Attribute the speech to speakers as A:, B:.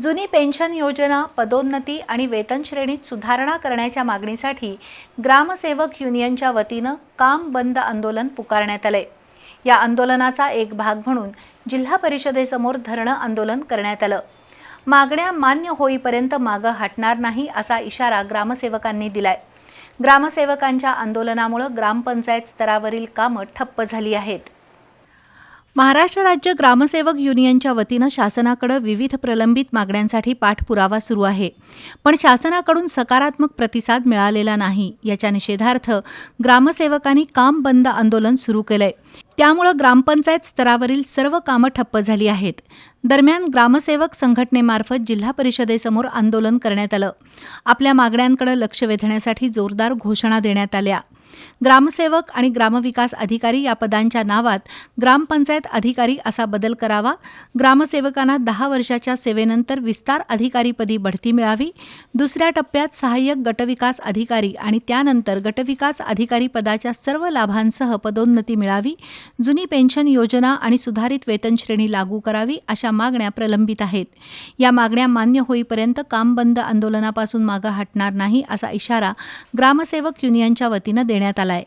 A: जुनी पेन्शन योजना पदोन्नती आणि वेतन श्रेणीत सुधारणा करण्याच्या मागणीसाठी ग्रामसेवक युनियनच्या वतीनं काम बंद आंदोलन पुकारण्यात आले या आंदोलनाचा एक भाग म्हणून जिल्हा परिषदेसमोर धरणं आंदोलन करण्यात आलं. मागण्या मान्य होईपर्यंत मागं हटणार नाही असा इशारा ग्रामसेवकांनी दिलाय. ग्रामसेवकांच्या आंदोलनामुळं ग्रामपंचायत स्तरावरील कामं ठप्प झाली आहेत. महाराष्ट्र राज्य ग्रामसेवक युनियनच्या वतीनं शासनाकडे विविध प्रलंबित मागण्यांसाठी पाठपुरावा सुरू आहे. पण शासनाकडून सकारात्मक प्रतिसाद मिळालेला नाही. याच्या निषेधार्थ ग्रामसेवकांनी काम बंद आंदोलन सुरू केलंय. त्यामुळं ग्रामपंचायत स्तरावरील सर्व कामं ठप्प झाली आहेत. दरम्यान ग्रामसेवक संघटनेमार्फत जिल्हा परिषदेसमोर आंदोलन करण्यात आलं. आपल्या मागण्यांकडे लक्ष वेधण्यासाठी जोरदार घोषणा देण्यात आल्या. ग्रामसेवक आणि ग्रामविकास अधिकारी या पदांच्या नावात ग्रामपंचायत अधिकारी असा बदल करावा. ग्रामसेवकांना दहा वर्षाच्या सेवेनंतर विस्तार अधिकारीपदी बढती मिळावी. दुसऱ्या टप्प्यात सहाय्यक गटविकास अधिकारी आणि त्यानंतर गटविकास अधिकारी पदाच्या सर्व लाभांसह पदोन्नती मिळावी. जुनी पेन्शन योजना आणि सुधारित वेतनश्रेणी लागू करावी अशा मागण्या प्रलंबित आहेत. या मागण्या मान्य होईपर्यंत काम बंद आंदोलनापासून मागं हटणार नाही असा इशारा ग्रामसेवक युनियनच्या वतीनं देण्यात आलाय